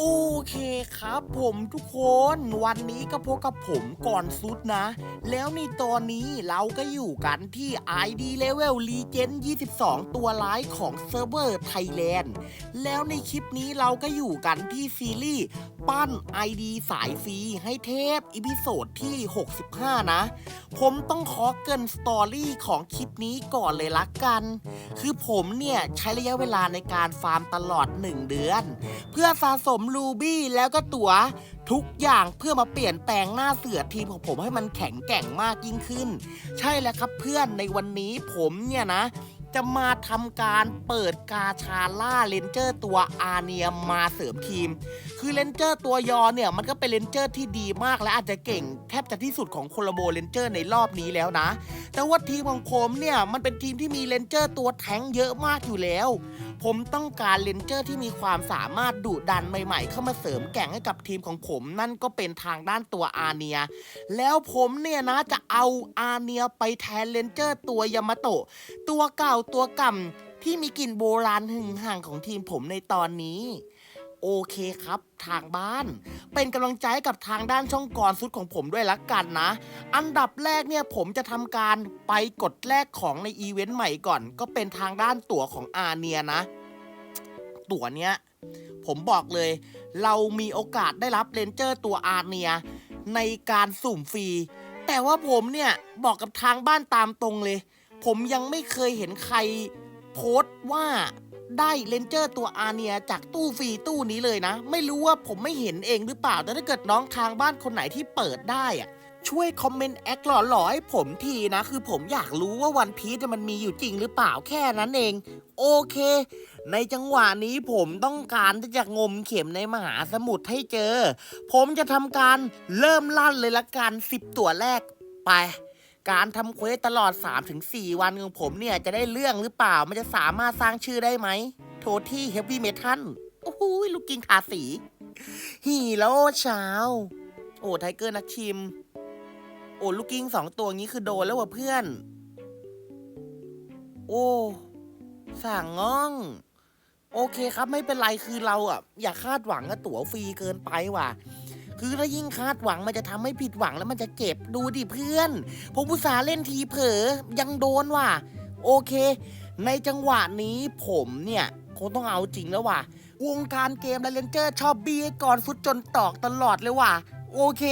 โอเคครับผมทุกคนวันนี้ก็พบกับผมก่อนสุดนะ แล้วในตอนนี้เราก็อยู่กันที่ ID Level Legend 22 ตัวร้ายของเซิร์ฟเวอร์ไทยแลนด์แล้วในคลิปนี้เราก็อยู่กันที่ซีรีส์ปั้น ID สายฟรีให้เทพอีพิโซดที่ 65 นะ ผมต้องขอเกินสตอรี่ของคลิปนี้ก่อนเลยละกัน คือผมเนี่ย ใช้ระยะเวลาในการฟาร์มตลอด 1 เดือน เพื่อสะสมรูบี้แล้วก็ตั๋ว ทุกอย่างเพื่อมาเปลี่ยนแปลงหน้าเสือทีมของผมให้มันแข็งแกร่งมากยิ่งขึ้น ใช่แล้วครับเพื่อนในวันนี้ผมเนี่ยนะ จะมาทำการเปิดกาชาล่าเลนเจอร์ตัวอาเนียมมาเสริมทีม คือเลนเจอร์ตัวยอเนี่ยมันก็เป็นเลนเจอร์ที่ดีมากและอาจจะเก่งแทบจะที่สุดของโคลโบเลนเจอร์ในรอบนี้แล้วนะ แต่ว่าทีมของผมเนี่ยมันเป็นทีมที่มีเลนเจอร์ตัวแท้งเยอะมากอยู่แล้ว ผมต้องการเลนเจอร์ที่มีความสามารถดุดันใหม่ๆ เข้ามาเสริมแก่งให้กับทีมของผม นั่นก็เป็นทางด้านตัวอาเนีย แล้วผมเนี่ยนะจะเอาอาเนียไปแทนเลนเจอร์ตัวยามาโตะตัวเก่าตัวก่ำที่มีกลิ่นโบราณหึงห่างของทีมผมในตอนนี้ โอเคครับ ทางบ้าน เป็นกำลังใจกับทางด้านช่องกรสุดของผมด้วยละกันนะ อันดับแรกเนี่ยผมจะทำการไปกดแรกของในอีเวนต์ใหม่ก่อน ก็เป็นทางด้านตั๋วของอาเนียนะ ตั๋วเนี้ยผมบอกเลย เรามีโอกาสได้รับเลนเจอร์ตัวอาเนีย ในการสุ่มฟรี แต่ว่าผมเนี่ยบอกกับทางบ้านตามตรงเลย ผมยังไม่เคยเห็นใครโพสต์ว่าได้เลนเจอร์ตัวอาเนียจากตู้ฟรีตู้นี้เลยนะ ไม่รู้ว่าผมไม่เห็นเองหรือเปล่า แต่ถ้าเกิดน้องทางบ้านคนไหนที่เปิดได้อะช่วยคอมเมนต์แอคหล่อๆให้ผมทีนะ คือผมอยากรู้ว่าวันพีชมันมีอยู่จริงหรือเปล่าแค่นั้นเอง โอเค ในจังหวะนี้ผมต้องการที่จะงมเข็มในมหาสมุทรให้เจอ ผมจะทำการเริ่มลั่นเลยละกัน10ตัวแรกไป การทำเควสตลอด 3-4 วันของผมเนี่ยจะได้เรื่องหรือเปล่า มันจะสามารถสร้างชื่อได้ไหม โทที่เฮฟวี่เมทัลโอ้โหลูกกิงทาสี ฮีโร่เช้า โอ้ไทเกอร์นักชิม โอ้ลูกกิ้งสองตัวงี้คือโดนแล้วว่ะเพื่อน โอ้สั่งง่องโอเคครับไม่เป็นไรคือเราอะ อย่าคาดหวังกับตั๋วฟรีเกินไปว่ะ คือถ้ายิ่งคาดหวังมันจะทำให้ผิดหวังแล้วมันจะเจ็บดูดิเพื่อน ผมอุตส่าห์เล่นทีเผลอยังโดนว่ะ โอเค ในจังหวะนี้ผมเนี่ยคงต้องเอาจริงแล้วว่ะ วงการเกมและเลนเจอร์ชอบบีก่อนสุดจนตอกตลอดเลยว่ะ โอเค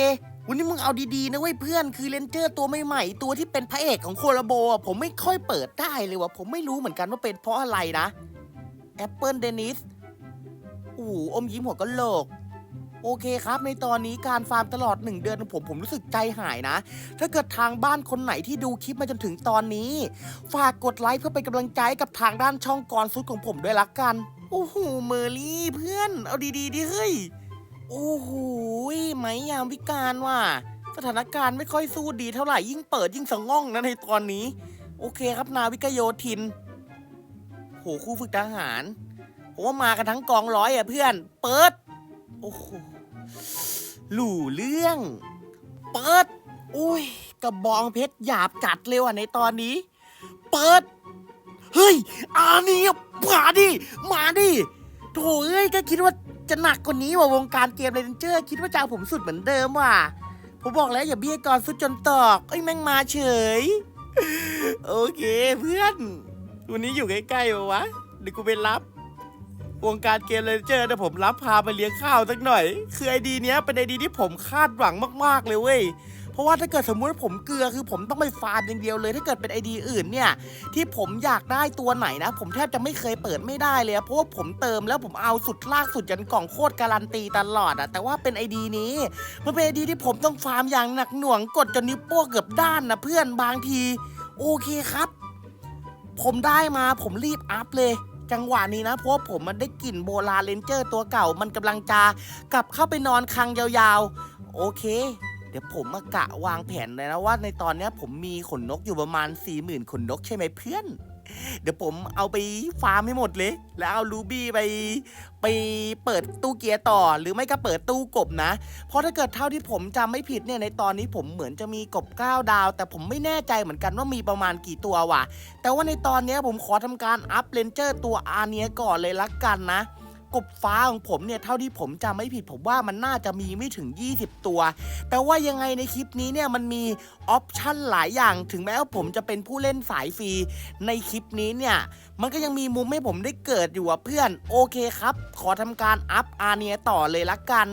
วันนี้มึงเอาดีๆนะเว้ยเพื่อนคือเลนเจอร์ตัวใหม่ๆตัวที่เป็นพระเอกของโคลาโบอะผมไม่ค่อยเปิดได้เลยว่ะผมไม่รู้เหมือนกันว่าเป็นเพราะอะไรนะแอปเปิลเดนิสอ้โหอมยิ้มหัวก็โหลก โอเคครับในตอนนี้การฟาร์มตลอด 1 เดือนของผมผมรู้สึกใจหายนะ ถ้าเกิดทางบ้านคนไหนที่ดูคลิปมาจนถึงตอนนี้ ฝากกดไลค์เพื่อเป็นกำลังใจกับทางด้านช่องกรสุดของผมด้วยละกัน โอ้โหเมอร์รี่เพื่อน เอาดีๆดิเฮ้ยโอ้โหไหมยามวิการว่ะสถานการณ์ไม่ค่อยสู้ดีเท่าไหร่ยิ่งเปิดยิ่งสะง่องนะในตอนนี้ โอเคครับนาวิกโยธิน โหคู่ฝึกทหารผมว่ามากันทั้งกองร้อยอะเพื่อน เปิด โอ้โห หลู่เรื่องเปิดอุ้ยกระบองเพชรหยาบจัดเลยว่ะในตอนนี้ เปิด เฮ้ยอานี่มาดิมาดิโถเอ้ยก็คิดว่าจะหนักกว่านี้ว่ะวงการเกมเลนเจอร์ คิดว่าจะเอาผมสุดเหมือนเดิมว่ะผมบอกแล้วอย่าเบี้ยก่อนสุดจนตอก เอ้ยแม่งมาเฉย โอเคเพื่อน วันนี้อยู่ใกล้ๆปะวะเดี๋ยวกูไปรับ วงการเกมเลนเจอร์เนี่ผมรับพาไปเลี้ยงข้าวสักหน่อย คือไอดีเนี้ยเป็นไอดีที่ผมคาดหวังมากๆเลยเว้ยเพราะว่าถ้าเกิดสมมุติว่าผมเกลือคือผมต้องไปฟาร์มอย่างเดียวเลย ถ้าเกิดเป็นไอดีอื่นเนี่ยที่ผมอยากได้ตัวไหนนะ ผมแทบจะไม่เคยเปิดไม่ได้เลยเพราะว่าผมเติมแล้วผมเอาสุดลากสุดยันกล่องโคตรการันตีตลอดอะแต่ว่าเป็นไอดีนี้มันเป็นไอดีที่ผมต้องฟาร์มอย่างหนักหน่วงกดจนนิ้วโป้งเกือบด้านนะเพื่อนบางที โอเคครับ ผมได้มาผมรีบอัพเลย จังหวะนี้นะเพราะว่าผมมันได้กลิ่นโบราณเลนเจอร์ตัวเก่ามันกำลังจะกลับเข้าไปนอนคังยาวๆ โอเค เดี๋ยวผมมากะวางแผนเลยนะว่าในตอนเนี้ยผมมีขนนกอยู่ประมาณ4 0,000ขนนกใช่ไหมเพื่อน เดี๋ยวผมเอาไปฟาร์มให้หมดเลย แล้วเอาลูบี้ไปไปเปิดตู้เกียร์ต่อ หรือไม่ก็เปิดตู้กบนะ เพราะถ้าเกิดเท่าที่ผมจำไม่ผิดเนี่ยในตอนนี้ผมเหมือนจะมีกบ9ดาว แต่ผมไม่แน่ใจเหมือนกันว่ามีประมาณกี่ตัวว่ะ แต่ว่าในตอนนี้ผมขอทำการอัพเลนเจอร์ตัวอาเนียก่อนเลยละกันนะ กบฟ้าของผมเนี่ยเท่าที่ผมจำไม่ผิดผมว่ามันน่าจะมีไม่ถึง 20 ตัว แต่ว่ายังไงในคลิปนี้เนี่ยมันมีออปชั่นหลายอย่าง ถึงแม้ว่าผมจะเป็นผู้เล่นสายฟรีในคลิปนี้เนี่ยมันก็ยังมีมุมให้ผมได้เกิดอยู่อะเพื่อน โอเคครับ ขอทำการอัพอาเนียต่อเลยละกัน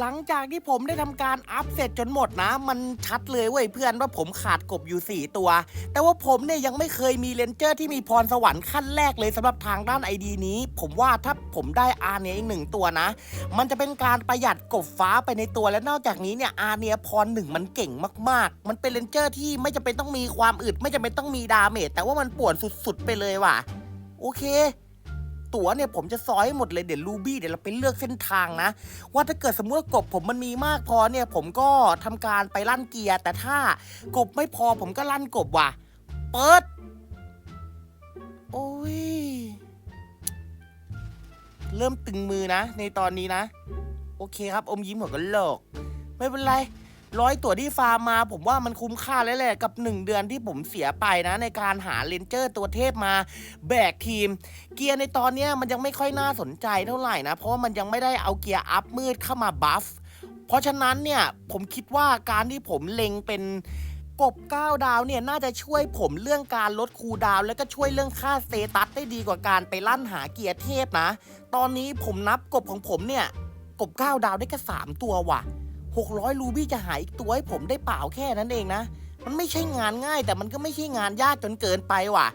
หลังจากที่ผมได้ทำการอัพเสร็จจนหมดนะ มันชัดเลยเว้ยเพื่อนว่าผมขาดกบอยู่ 4 ตัว แต่ว่าผมเนี่ยยังไม่เคยมีเลนเจอร์ที่มีพรสวรรค์ขั้นแรกเลยสำหรับทางด้านไอดีนี้ ผมว่าถ้าผมได้อาเนียอีกหนึ่งตัวนะ มันจะเป็นการประหยัดกบฟ้าไปในตัวและนอกจากนี้เนี่ยอาเนียพรหนึ่งมันเก่งมาก ๆ มันเป็นเลนเจอร์ที่ไม่จำเป็นต้องมีความอึดไม่จำเป็นต้องมีดาเมจแต่ว่ามันป่วนสุดๆไปเลยว่ะ โอเค ตั๋วเนี่ยผมจะซอยให้หมดเลยเดี๋ยวลูบี้เดี๋ยวเราไปเลือกเส้นทางนะ ว่าถ้าเกิดสมมติกบผมมันมีมากพอเนี่ย ผมก็ทำการไปลั่นเกียร์ แต่ถ้ากบไม่พอผมก็ลั่นกบว่ะ เปิด โอ้ย เริ่มตึงมือนะ ในตอนนี้นะ โอเคครับ อมยิ้มหัวกันโหลก ไม่เป็นไร ร้อยตัวที่ฟาร์มมา ผมว่ามันคุ้มค่าแล้วแหละกับ 1 เดือนที่ผมเสียไปนะ ในการหาเลนเจอร์ตัวเทพมาแบกทีม เกียร์ในตอนนี้มันยังไม่ค่อยน่าสนใจเท่าไหร่นะ เพราะมันยังไม่ได้เอาเกียร์อัพมืดเข้ามาบัฟเพราะฉะนั้นเนี่ยผมคิดว่าการที่ผมเล็งเป็นกบ9ดาวเนี่ยน่าจะช่วยผมเรื่องการลดคูดาวแล้วก็ช่วยเรื่องค่าสเตตัสได้ดีกว่าการไปลั่นหาเกียร์เทพนะ ตอนนี้ผมนับกบของผมเนี่ยกบ9ดาวได้แค่3ตัวว่ะ 600 รูบี้จะหาอีกตัวให้ผมได้เปล่าแค่นั้นเองนะ มันไม่ใช่งานง่าย แต่มันก็ไม่ใช่งานยากจนเกินไปว่ะ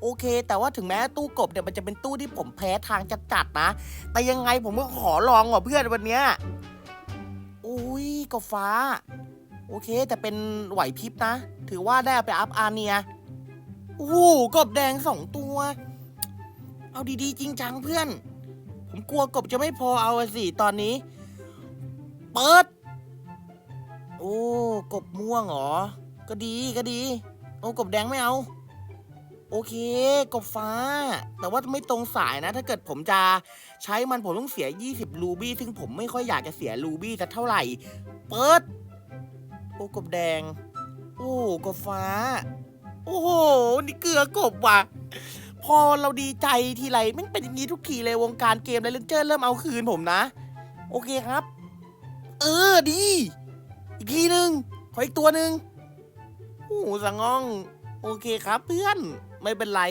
โอเค แต่ว่าถึงแม้ตู้กบเนี่ยมันจะเป็นตู้ที่ผมแพ้ทางจัดจัดนะ แต่ยังไงผมก็ขอลองว่ะเพื่อนวันเนี้ยอุ้ยกบฟ้า โอเค แต่เป็นไหวพริบนะ ถือว่าได้ไปอัพอาเนียโอ้โหกบแดงสองตัว เอาดีๆ จริงจังเพื่อน ผมกลัวกบจะไม่พอเอาอะสิตอนนี้ เปิด โอ้ กบม่วงเหรอ ก็ดีก็ดี โอ้กบแดงไม่เอา โอเค กบฟ้า แต่ว่าไม่ตรงสายนะ ถ้าเกิดผมจะใช้มันผมต้องเสีย 20 รูบี้ ซึ่งผมไม่ค่อยอยากจะเสียรูบี้จะเท่าไหร่ เปิด โอ้กบแดง โอ้กบฟ้า โอ้โห นี่เกลือกบว่ะพอเราดีใจทีไรมันเป็นอย่างนี้ทุกทีเลยวงการเกมและเลนเจอร์เริ่มเอาคืนผมนะ โอเคครับ เออดี อีกทีหนึ่งขออีกตัวหนึ่งโอ้สังงอง โอเคครับเพื่อนไม่เป็นไร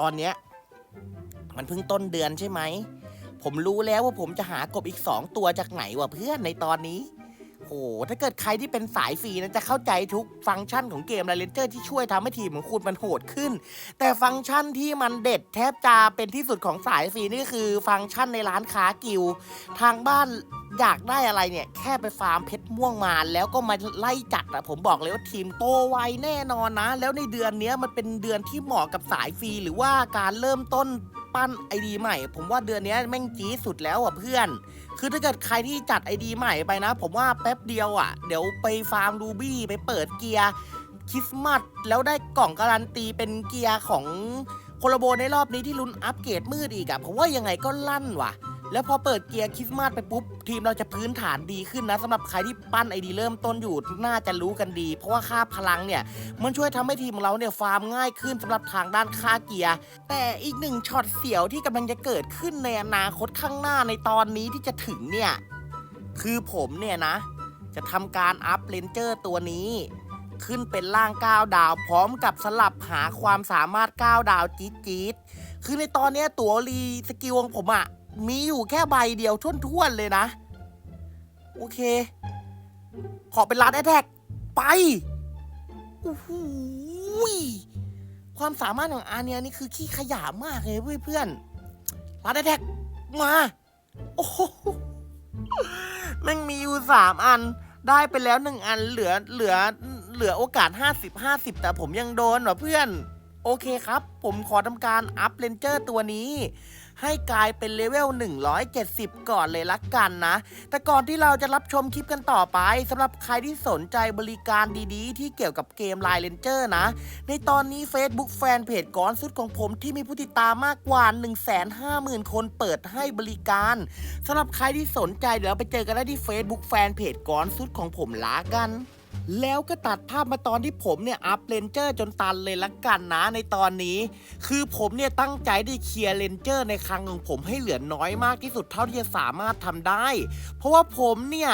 ตอนเนี้ยมันเพิ่งต้นเดือนใช่ไหม ผมรู้แล้วว่าผมจะหากบอีกสองตัวจากไหนวะเพื่อนในตอนนี้ โห ถ้าเกิดใครที่เป็นสายฟรีนะจะเข้าใจทุกฟังก์ชันของเกม r รเลนเจอร์ที่ช่วยทำให้ทีมของคุณมันโหดขึ้น แต่ฟังก์ชันที่มันเด็ดแทบจะเป็นที่สุดของสายฟรีนี่คือฟังก์ชันในร้านค้ากิลด์ทางบ้านอยากได้อะไรเนี่ย แค่ไปฟาร์มเพชรม่วงมาแล้วก็มาไล่จัดอะผมบอกเลยว่าทีมโตไวแน่นอนนะ แล้วในเดือนเนี้ยมันเป็นเดือนที่เหมาะกับสายฟรีหรือว่าการเริ่มต้น ปั้นไอดีใหม่ ผมว่าเดือนนี้แม่งจี๊ดสุดแล้วอะเพื่อน คือถ้าเกิดใครที่จัดไอดีใหม่ไปนะ ผมว่าแป๊บเดียวอะ เดี๋ยวไปฟาร์มรูบี้ไปเปิดเกียร์คริสต์มาสแล้วได้กล่องการันตีเป็นเกียร์ของโคลาโบในรอบนี้ที่ลุ้นอัปเกรดมืดอีกอะผมว่ายังไงก็ลั่นว่ะ แล้วพอเปิดเกียร์คริสต์มาสไปปุ๊บ ทีมเราจะพื้นฐานดีขึ้นนะสำหรับใครที่ปั้นไอดีเริ่มต้นอยู่น่าจะรู้กันดี เพราะว่าค่าพลังเนี่ย มันช่วยทำให้ทีมของเราเนี่ยฟาร์มง่ายขึ้นสำหรับทางด้านค่าเกียร์ แต่อีกหนึ่งช็อตเสียวที่กำลังจะเกิดขึ้นในอนาคตข้างหน้าในตอนนี้ที่จะถึงเนี่ยคือผมเนี่ยนะ จะทำการอัพเลนเจอร์ตัวนี้ขึ้นเป็นล่าง9ดาว พร้อมกับสลับหาความสามารถ9ดาวจี๊ดจี๊ดคือในตอนนี้ตัวรีสกิลของผมอะ มีอยู่แค่ใบเดียวท่วนๆเลยนะ โอเค ขอเป็นลาดแอทแทกไปโอ้โหความสามารถของอาเนียนี่คือขี้ขยะมากเลยเพื่อนลาดแอทแทกมา โอ้โหแม่งมีอยู่สามอันได้ไปแล้วหนึ่งอันเหลือเหลือเหลือโอกาส 50 50 แต่ผมยังโดนว่ะเพื่อน โอเคครับ ผมขอทำการอัพเลนเจอร์ตัวนี้ ให้กลายเป็นเลเวล 170 ก่อนเลยละกันนะ แต่ก่อนที่เราจะรับชมคลิปกันต่อไปสำหรับใครที่สนใจบริการดีๆ ที่เกี่ยวกับเกม Line Ranger นะ ในตอนนี้ Facebook Fanpage ก้อนสุดของผมที่มีผู้ติดตามมากกว่า 150,000 คนเปิดให้บริการสำหรับใครที่สนใจเดี๋ยวเราไปเจอกันได้ที่ Facebook Fanpage ก้อนสุดของผมลากัน แล้วก็ตัดภาพมาตอนที่ผมเนี่ยอัพเลนเจอร์จนตันเลยละกันนะในตอนนี้ คือผมเนี่ยตั้งใจได้เคลียร์เลนเจอร์ในครั้งของผมให้เหลือน้อยมากที่สุดเท่าที่จะสามารถทำได้ เพราะว่าผมเนี่ย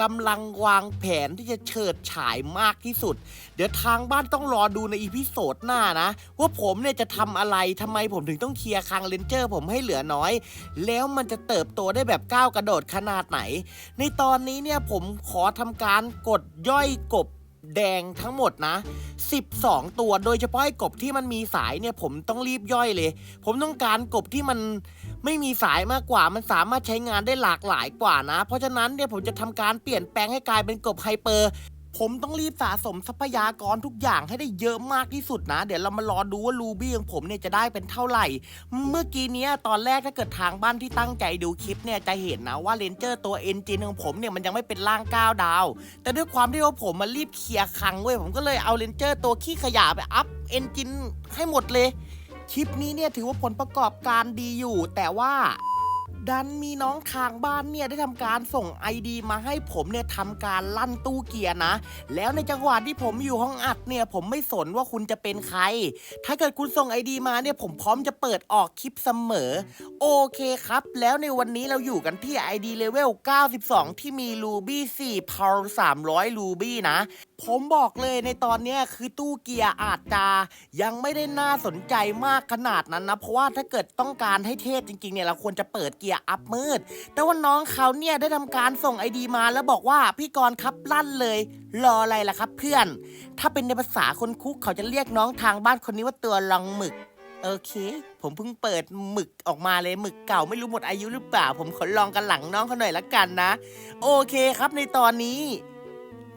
กำลังวางแผนที่จะเฉิดฉายมากที่สุด เดี๋ยวทางบ้านต้องรอดูในอีพิโซดหน้านะ ว่าผมเนี่ยจะทำอะไรทำไมผมถึงต้องเคลียร์คังเลนเจอร์ ผมให้เหลือน้อย แล้วมันจะเติบโตได้แบบก้าวกระโดดขนาดไหน ในตอนนี้เนี่ยผมขอทำการกดย่อยกบ แดงทั้งหมดนะ 12 ตัวโดยเฉพาะไอ้กบที่มันมีสายเนี่ยผมต้องรีบย่อยเลย ผมต้องการกบที่มันไม่มีสายมากกว่า มันสามารถใช้งานได้หลากหลายกว่านะ เพราะฉะนั้นเนี่ยผมจะทำการเปลี่ยนแปลงให้กลายเป็นกบไฮเปอร์ ผมต้องรีบสะสมทรัพยากรทุกอย่างให้ได้เยอะมากที่สุดนะ เดี๋ยวเรามารอดูว่ารูบี้ของผมเนี่ยจะได้เป็นเท่าไหร่ เมื่อกี้เนี้ยตอนแรกถ้าเกิดทางบ้านที่ตั้งใจดูคลิปเนี่ยจะเห็นนะว่าเลนเจอร์ตัวเอนจินของผมเนี่ยมันยังไม่เป็นร่าง9ดาว แต่ด้วยความที่ว่าผมมารีบเคลียร์คังเว้ยผมก็เลยเอาเลนเจอร์ตัวขี้ขยะไปอัพเอนจินให้หมดเลย คลิปนี้เนี่ยถือว่าผลประกอบการดีอยู่ แต่ว่า ดันมีน้องทางบ้านเนี่ยได้ทำการส่ง ID มาให้ผมเนี่ยทำการลั่นตู้เกียร์นะ แล้วในจังหวะที่ผมอยู่ห้องอัดเนี่ยผมไม่สนว่าคุณจะเป็นใคร ถ้าเกิดคุณส่ง ID มาเนี่ยผมพร้อมจะเปิดออกคลิปเสมอ โอเคครับ แล้วในวันนี้เราอยู่กันที่ ID Level 92 ที่มี Ruby 4 Power 300 Ruby นะ ผมบอกเลยในตอนเนี้ยคือตู้เกียร์อาจจะยังไม่ได้น่าสนใจมากขนาดนั้นนะ เพราะว่าถ้าเกิดต้องการให้เทพจริงๆเนี่ยเราควรจะเปิดเกียร์อัพมืด แต่ว่าน้องเขาเนี่ยได้ทำการส่งไอดีมาแล้วบอกว่าพี่กรณ์ครับลั่นเลย รออะไรล่ะครับเพื่อน ถ้าเป็นในภาษาคนคุกเขาจะเรียกน้องทางบ้านคนนี้ว่าตัวลองหมึกโอเค ผมเพิ่งเปิดหมึกออกมาเลยหมึกเก่าไม่รู้หมดอายุหรือเปล่า ผมขอลองกันหลังน้องเขาหน่อยละกันนะ โอเคครับในตอนนี้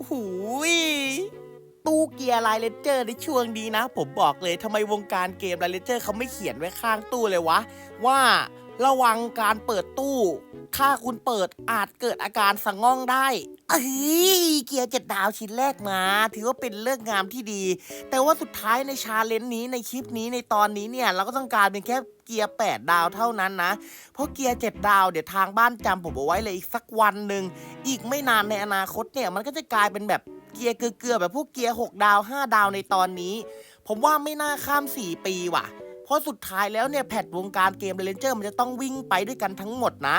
หูยตู้เกียร์ไลเลเจอร์ในช่วงนี้นะ ผมบอกเลยทำไมวงการเกมไลเลเจอร์เขาไม่เขียนไว้ข้างตู้เลยวะ ว่า ระวังการเปิดตู้ ถ้าคุณเปิดอาจเกิดอาการสะง่องได้เอ้ยเกียร์เจ็ดดาวชิ้นแรกมา ถือว่าเป็นเลิกงามที่ดี แต่ว่าสุดท้ายในชาเลนจ์นี้ในคลิปนี้ในตอนนี้เนี่ยเราก็ต้องการเป็นแค่เกียร์ 8 ดาวเท่านั้นนะ เพราะเกียร์ 7 ดาวเดี๋ยวทางบ้านจำผมเอาไว้เลยอีกสักวันหนึ่ง อีกไม่นานในอนาคตเนี่ยมันก็จะกลายเป็นแบบเกียร์เกลือแบบพวกเกียร์ 6 ดาว 5 ดาวในตอนนี้ ผมว่าไม่น่าข้าม 4 ปีว่ะ เพราะสุดท้ายแล้วเนี่ยแพทวงการเกมเรนเจอร์มันจะต้องวิ่งไปด้วยกันทั้งหมดนะ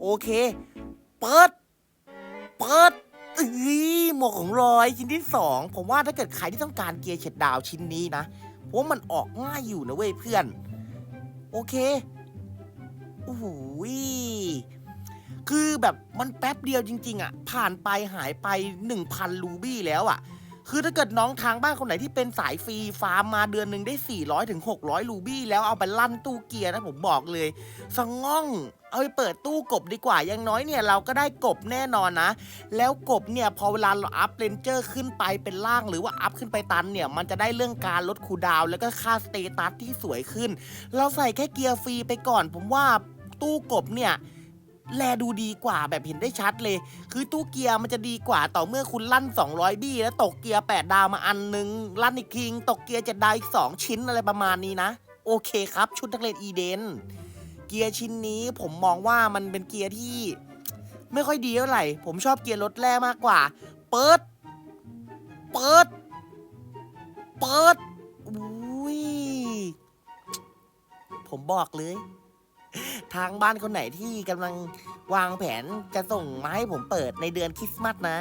โอเค เปิด เปิดเอ้ยหมวกของรอยชิ้นที่สองผมว่าถ้าเกิดใครที่ต้องการเกียร์เฉดดาวชิ้นนี้นะผมว่ามันออกง่ายอยู่นะเว้ยเพื่อน โอเคโอ้โหยคือแบบมันแป๊บเดียวจริง ๆ อะ ผ่านไปหายไป 1,000ลูบี้แล้วอะ คือถ้าเกิดน้องทางบ้านคนไหนที่เป็นสายฟรีฟาร์มมาเดือนหนึ่งได้ 400ถึง600ลูบี้ แล้วเอาไปลั่นตู้เกียร์นะผมบอกเลยสงง่อง เอาไปเปิดตู้กบดีกว่าอยังน้อยเนี่ยเราก็ได้กบแน่นอนนะ แล้วกบเนี่ยพอเวลาเราอัพเรนเจอร์ขึ้นไปเป็นล่างหรือว่าอัพขึ้นไปตันเนี่ยมันจะได้เรื่องการลดคูดาวแล้วก็ค่าสเตตัสที่สวยขึ้น เราใส่แค่เกียร์ฟรีไปก่อน ผมว่าตู้กบเนี่ย แลดูดีกว่าแบบเห็นได้ชัดเลย คือตู้เกียร์มันจะดีกว่าต่อเมื่อคุณลั่น 200 บี้ แล้วตกเกียร์ 8 ดาวมาอันหนึง ลั่นอีกทีตกเกียร์7ดาวอีก 2 ชิ้นอะไรประมาณนี้นะ โอเคครับ ชุดนักเรียนอีเดน เกียร์ชิ้นนี้ผมมองว่ามันเป็นเกียร์ที่ ไม่ค่อยดีเท่าไหร่ ผมชอบเกียร์รถแร่มากกว่า เปิด เปิด เปิดอุ้ยผมบอกเลย ทางบ้านคนไหนที่กำลังวางแผนจะส่งมาให้ผมเปิดในเดือนคริสต์มาสนะ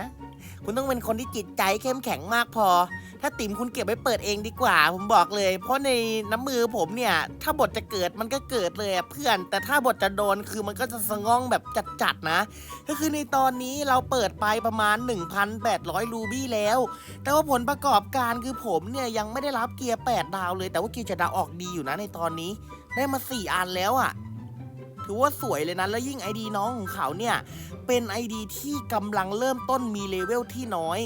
คุณต้องเป็นคนที่จิตใจเข้มแข็งมากพอ ถ้าติ๋มคุณเก็บไว้เปิดเองดีกว่า ผมบอกเลย เพราะในน้ำมือผมเนี่ย ถ้าบทจะเกิดมันก็เกิดเลยอะเพื่อน แต่ถ้าบทจะโดนคือมันก็จะสะง่องแบบจัดๆนะ ก็คือในตอนนี้เราเปิดไปประมาณ 1,800 รูบี้แล้ว แต่ว่าผลประกอบการคือผมเนี่ยยังไม่ได้รับเกียร์ 8 ดาวเลย แต่ว่าเกียร์จะดาวออกดีอยู่นะในตอนนี้ ได้มา 4 อันแล้วอะ่ะ ถือว่าสวยเลยนะ แล้วยิ่ง ID น้องของเขาเนี่ย เป็น ID ที่กำลังเริ่มต้นมีเลเวลที่น้อย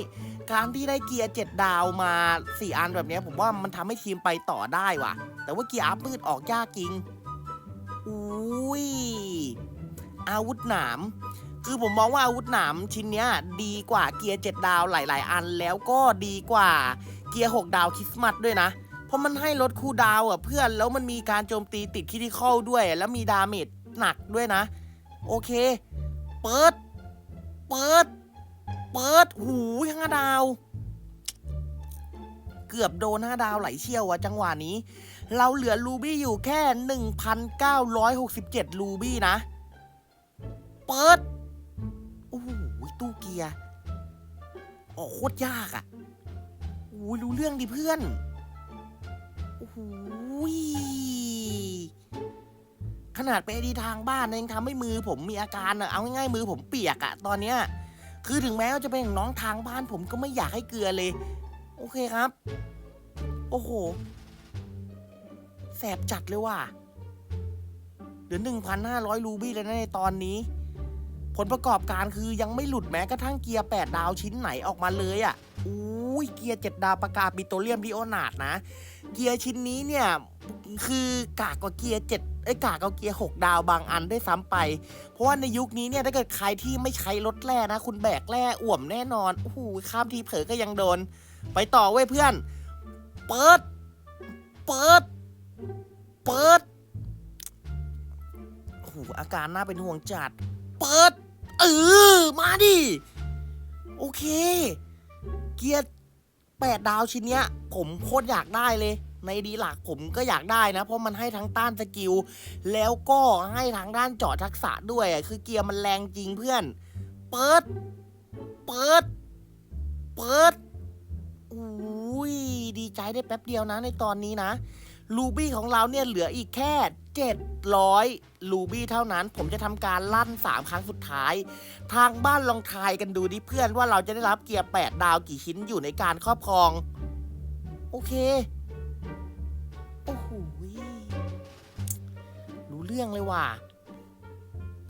การที่ได้เกียร์ 7 ดาวมา 4 อันแบบนี้ผมว่ามันทำให้ทีมไปต่อได้ว่ะ แต่ว่าเกียร์อัพมืดออกยากจริงอุ้ยอาวุธหนามคือผมมองว่าอาวุธหนามชิ้นเนี้ยดีกว่าเกียร์ 7 ดาวหลาย ๆ อันแล้วก็ดีกว่าเกียร์ 6 ดาวคริสต์มาสด้วยนะ เพราะมันให้ลดคูดาวอะเพื่อนแล้วมันมีการโจมตีติดคิดิคอลด้วย แล้วมีดาเมจ หนักด้วยนะ โอเค เปิด เปิด เปิด หูห้าดาว เกือบโดนห้าดาวไหลเชี่ยวอะจังหวะนี้ เราเหลือรูบี้อยู่แค่ 1,967 รูบี้นะ เปิด โอ้โหตู้เกียร์ออกโคตรยากอะโอ้ยรู้เรื่องดิเพื่อน โอ้โหย ขนาดไปดีทางบ้านยังทำให้มือผมมีอาการอะเอาง่ายๆมือผมเปียกอะตอนเนี้ยคือถึงแม้ว่าจะเป็นของน้องทางบ้านผมก็ไม่อยากให้เกลือเลย โอเคครับ โอ้โหแสบจัดเลยว่ะเหลือหนึ่งพันห้าร้อยรูบี้เลยนะในตอนนี้ ผลประกอบการคือยังไม่หลุดแม้กระทั่งเกียร์8ดดาวชิ้นไหนออกมาเลยอะ่ะอุ้ยเกียร์7ดดาวประกาศปิโตรเลียมดิโอนาดนะ เกียร์ชิ้นนี้เนี่ย คือกากกว่าเกียร์7ไอ้ยกากกว่าเกียร์6ดาวบางอันได้วยซ้ำไป เพราะว่าในยุคนี้เนี่ยถ้าเกิดใครที่ไม่ใช้รถแร่นะ คุณแบกแร่อ่วมแน่นอนโอ้โหข้ามทีเผลอก็ยังโดน ไปต่อเว้ยเพื่อน เปิด เปิด เปิดโอ้โหอาการน่าเป็นห่วงจัด เปิด เออ มาดิ โอเค เกียร์แปดดาวชิ้นเนี้ย ผมโคตรอยากได้เลย ในดีหลักผมก็อยากได้นะ เพราะมันให้ทั้งต้านสกิล แล้วก็ให้ทั้งด้านเจาะทักษะด้วยอะคือเกียร์มันแรงจริงเพื่อน เปิด เปิด เปิดอุ้ยดีใจได้แป๊บเดียวนะในตอนนี้นะลูบี้ของเราเนี่ยเหลืออีกแค่ 700 ลูบี้เท่านั้น ผมจะทำการลั่น 3 ครั้งสุดท้าย ทางบ้านลองทายกันดูดิเพื่อนว่าเราจะได้รับเกียร์ 8 ดาวกี่ชิ้นอยู่ในการครอบครอง โอเค รื่องเลยว่ะ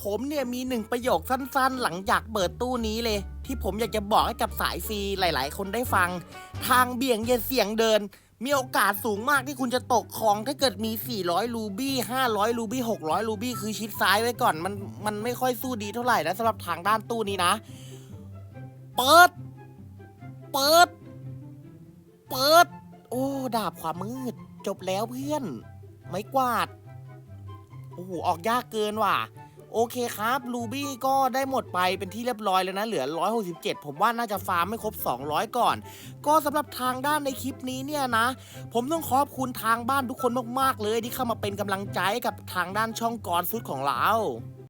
ผมเนี่ยมีหนึ่งประโยคสั้นๆ หลังจากเปิดตู้นี้เลย ที่ผมอยากจะบอกให้กับสายฟรีหลาย ๆ คนได้ฟัง ทางเบี่ยงเย็นเสียงเดิน มีโอกาสสูงมากที่คุณจะตกคลองถ้าเกิดมี 400 รูบี้500 รูบี้600 รูบี้คือชิดซ้ายไว้ก่อนมันมันไม่ค่อยสู้ดีเท่าไหร่นะสำหรับทางด้านตู้นี้นะ เปิด เปิด เปิด โอ้ดาบความมืด จบแล้วเพื่อน ไม้กวาด โอ้โหออกยากเกินว่ะ โอเคครับลูบี้ก็ได้หมดไปเป็นที่เรียบร้อยแล้วนะ เหลือ 167 ผมว่าน่าจะฟาร์มไม่ครบ 200 ก่อน ก็สำหรับทางด้านในคลิปนี้เนี่ยนะ ผมต้องขอบคุณทางบ้านทุกคนมากๆเลยที่เข้ามาเป็นกำลังใจกับทางด้านช่องกรฟุตของเรา